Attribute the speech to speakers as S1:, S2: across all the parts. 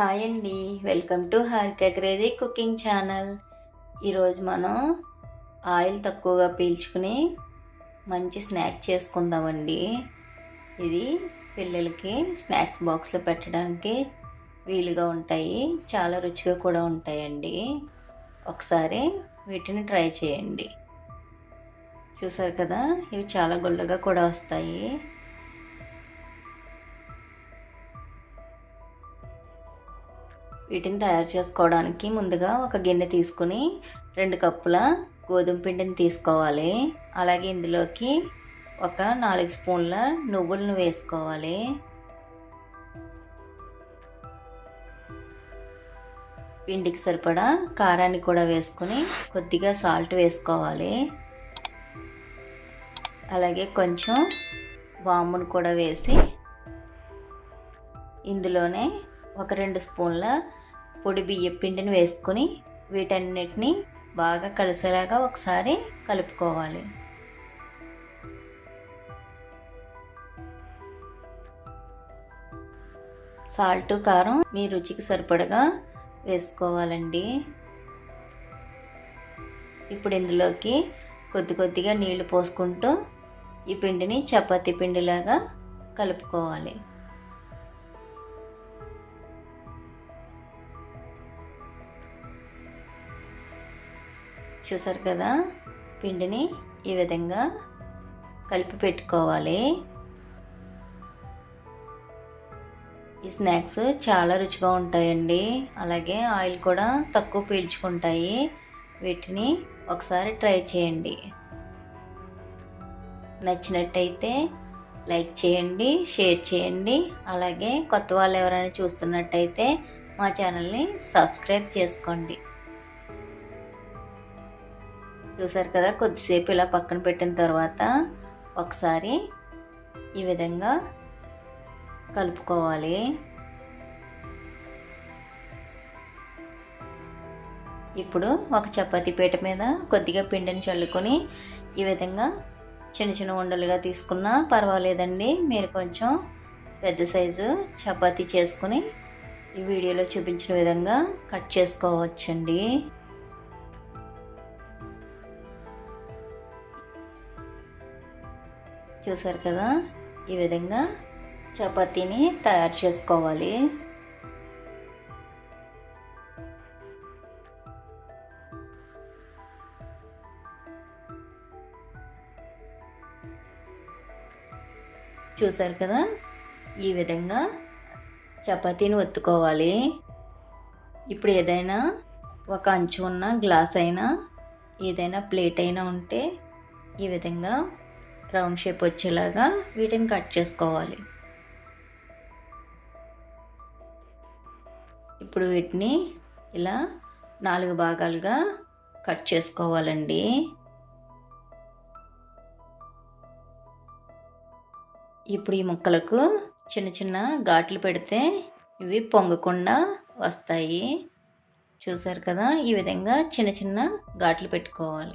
S1: Hi అండి. Welcome to Harika crazy cooking channel. ఈరోజు మనం ఆయిల్ తక్కువగా పీల్చుకుని మంచి స్నాక్ చేసుకుందామండి. ఇది పిల్లలకి స్నాక్స్ బాక్స్లో పెట్టడానికి వీలుగా ఉంటాయి. చాలా రుచిగా కూడా ఉంటాయండి. ఒకసారి వీటిని ట్రై చేయండి. చూసారు కదా? ఇవి చాలా గుల్లగా కూడా వస్తాయి. వీటిని తయారు చేసుకోవడానికి ముందుగా ఒక గిన్నె తీసుకుని రెండు కప్పుల గోధుమ పిండిని తీసుకోవాలి. అలాగే ఇందులోకి ఒక నాలుగు స్పూన్ల నువ్వులను వేసుకోవాలి. పిండికి సరిపడా కారాన్ని కూడా వేసుకుని కొద్దిగా సాల్ట్ వేసుకోవాలి. అలాగే కొంచెం వామును కూడా వేసి ఇందులోనే ఒక రెండు స్పూన్ల పొడి బియ్య పిండిని వేసుకుని వీటన్నిటిని బాగా కలిసేలాగా ఒకసారి కలుపుకోవాలి. సాల్ట్ కారం మీ రుచికి సరిపడగా వేసుకోవాలండి. ఇప్పుడు ఇందులోకి కొద్ది కొద్దిగా నీళ్ళు పోసుకుంటూ ఈ పిండిని చపాతీ పిండిలాగా కలుపుకోవాలి. చూసారు కదా? పిండిని ఈ విధంగా కలిపి పెట్టుకోవాలి. ఈ స్నాక్స్ చాలా రుచిగా ఉంటాయండి. అలాగే ఆయిల్ కూడా తక్కువ పీల్చుకుంటాయి. వీటిని ఒకసారి ట్రై చేయండి. నచ్చినట్టయితే లైక్ చేయండి షేర్ చేయండి. అలాగే కొత్త వాళ్ళు ఎవరైనా చూస్తున్నట్టయితే మా ఛానల్ని సబ్స్క్రైబ్ చేసుకోండి. చూసారు కదా కొద్దిసేపు ఇలా పక్కన పెట్టిన తర్వాత ఒకసారి ఈ విధంగా కలుపుకోవాలి. ఇప్పుడు ఒక చపాతీ పీట మీద కొద్దిగా పిండిని చల్లుకొని ఈ విధంగా చిన్న చిన్న ఉండలుగా తీసుకున్నా పర్వాలేదండి. మీరు కొంచెం పెద్ద సైజు చపాతీ చేసుకుని ఈ వీడియోలో చూపించిన విధంగా కట్ చేసుకోవచ్చండి. చూసారు కదా? ఈ విధంగా చపాతీని తయారు చేసుకోవాలి. చూసారు కదా? ఈ విధంగా చపాతీని ఒత్తుకోవాలి. ఇప్పుడు ఏదైనా ఒక అంచు ఉన్న గ్లాస్ అయినా ఏదైనా ప్లేట్ అయినా ఉంటే ఈ విధంగా రౌండ్ షేప్ వచ్చేలాగా వీటిని కట్ చేసుకోవాలి. ఇప్పుడు వీటిని ఇలా నాలుగు భాగాలుగా కట్ చేసుకోవాలండి. ఇప్పుడు ఈ ముక్కలకు చిన్న చిన్న ఘాట్లు పెడితే ఇవి పొంగకుండా వస్తాయి. చూసారు కదా? ఈ విధంగా చిన్న చిన్న ఘాట్లు పెట్టుకోవాలి.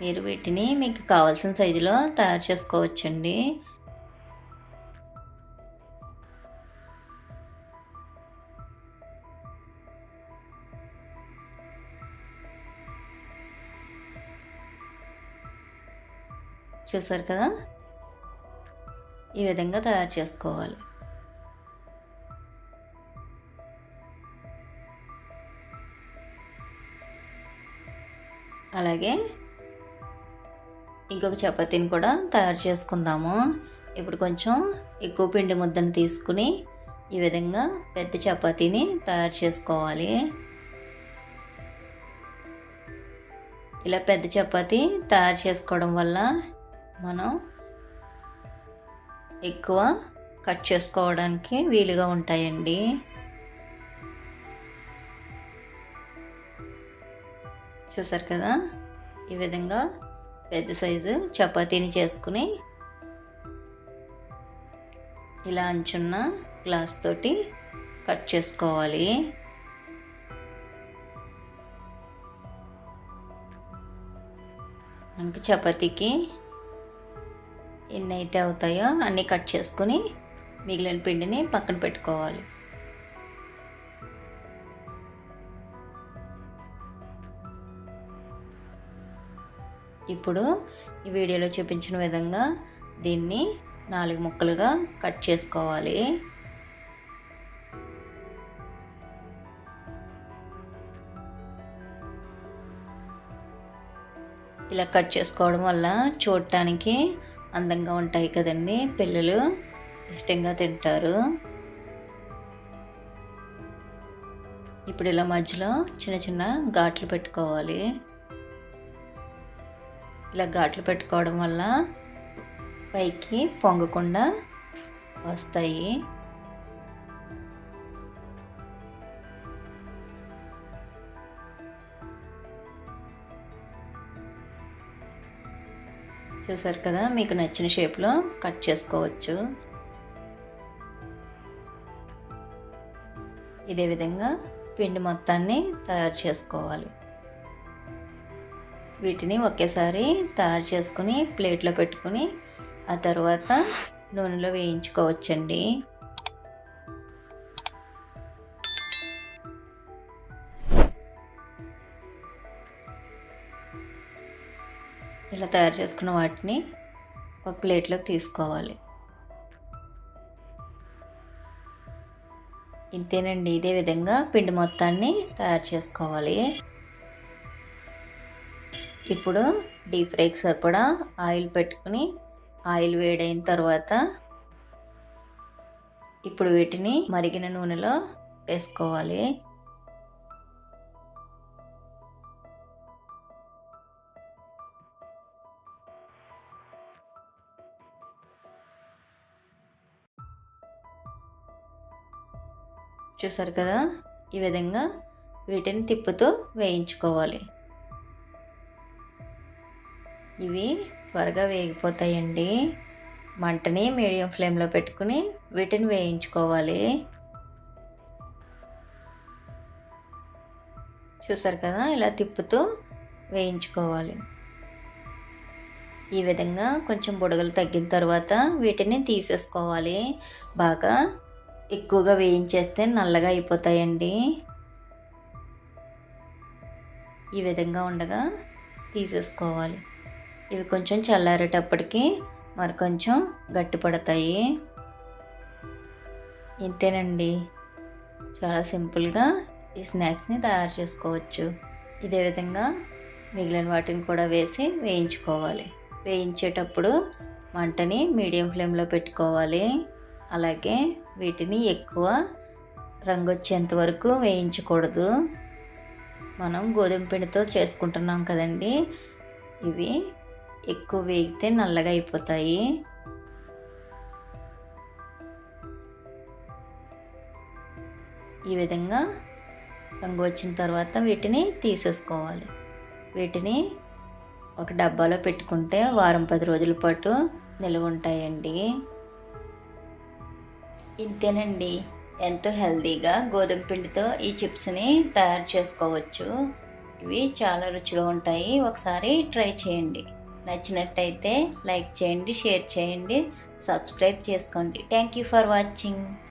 S1: మీరు వీటిని మీకు కావాల్సిన సైజులో తయారు చేసుకోవచ్చండి. చూసారు కదా? ఈ విధంగా తయారు చేసుకోవాలి. అలాగే ఇంకొక చపాతీని కూడా తయారు చేసుకుందాము. ఇప్పుడు కొంచెం ఎక్కువ పిండి ముద్దను తీసుకుని ఈ విధంగా పెద్ద చపాతీని తయారు చేసుకోవాలి. ఇలా పెద్ద చపాతీ తయారు చేసుకోవడం వల్ల మనం ఎక్కువ కట్ చేసుకోవడానికి వీలుగా ఉంటాయండి. చూసారు కదా? ఈ విధంగా పెద్ద సైజు చపాతీని చేసుకుని ఇలా అంచున్న గ్లాస్ తోటి కట్ చేసుకోవాలి. మనకి చపాతీకి ఎన్ని అయితే అవుతాయో అన్నీ కట్ చేసుకుని మిగిలిన పిండిని పక్కన పెట్టుకోవాలి. ఇప్పుడు ఈ వీడియోలో చూపించిన విధంగా దీన్ని నాలుగు ముక్కలుగా కట్ చేసుకోవాలి. ఇలా కట్ చేసుకోవడం వల్ల చూడటానికి అందంగా ఉంటాయి కదండి. పిల్లలు ఇష్టంగా తింటారు. ఇప్పుడు ఇలా మధ్యలో చిన్న చిన్న ఘాట్లు పెట్టుకోవాలి. ఇలా ఘాట్లు పెట్టుకోవడం వల్ల పైకి పొంగకుండా వస్తాయి. చూసారు కదా మీకు నచ్చిన షేప్లో కట్ చేసుకోవచ్చు. ఇదే విధంగా పిండి మొత్తాన్ని తయారు చేసుకోవాలి. వీటిని ఒకేసారి తయారు చేసుకుని ప్లేట్లో పెట్టుకుని ఆ తర్వాత నూనెలో వేయించుకోవచ్చండి. ఇలా తయారు చేసుకున్న వాటిని ఒక ప్లేట్లోకి తీసుకోవాలి. ఇంతేనండి ఇదే విధంగా పిండి మొత్తాన్ని తయారు చేసుకోవాలి. ఇప్పుడు డీప్ ఫ్రైకి సరిపడా ఆయిల్ పెట్టుకుని ఆయిల్ వేడైన తర్వాత ఇప్పుడు వీటిని మరిగిన నూనెలో వేసుకోవాలి. చూసారు కదా? ఈ విధంగా వీటిని తిప్పుతూ వేయించుకోవాలి. ఇవి త్వరగా వేగిపోతాయండి. మంటని మీడియం ఫ్లేమ్లో పెట్టుకుని వీటిని వేయించుకోవాలి. చూసారు కదా ఇలా తిప్పుతూ వేయించుకోవాలి. ఈ విధంగా కొంచెం బుడగలు తగ్గిన తర్వాత వీటిని తీసేసుకోవాలి. బాగా ఎక్కువగా వేయించేస్తే నల్లగా అయిపోతాయండి. ఈ విధంగా ఉండగా తీసేసుకోవాలి. ఇవి కొంచెం చల్లారేటప్పటికి మరి కొంచెం గట్టి పడతాయి ఇంతేనండి. చాలా సింపుల్గా ఈ స్నాక్స్ని తయారు చేసుకోవచ్చు. ఇదే విధంగా మిగిలిన వాటిని కూడా వేసి వేయించుకోవాలి. వేయించేటప్పుడు మంటని మీడియం ఫ్లేమ్లో పెట్టుకోవాలి. అలాగే వీటిని ఎక్కువ రంగు వచ్చేంత వరకు వేయించకూడదు. మనం గోధుమ పిండితో చేసుకుంటున్నాం కదండి. ఇవి ఎక్కువ వేగితే నల్లగా అయిపోతాయి. ఈ విధంగా రంగు వచ్చిన తర్వాత వీటిని తీసేసుకోవాలి. వీటిని ఒక డబ్బాలో పెట్టుకుంటే వారం పది రోజుల పాటు నిల్వ ఉంటాయండి. ఇంతేనండి. ఎంతో హెల్తీగా గోధుమ పిండితో ఈ చిప్స్ని తయారు చేసుకోవచ్చు. ఇవి చాలా రుచిగా ఉంటాయి. ఒకసారి ట్రై చేయండి. నచ్చినట్టయితే లైక్ చేయండి షేర్ చేయండి సబ్స్క్రైబ్ చేసుకోండి. Thank you for watching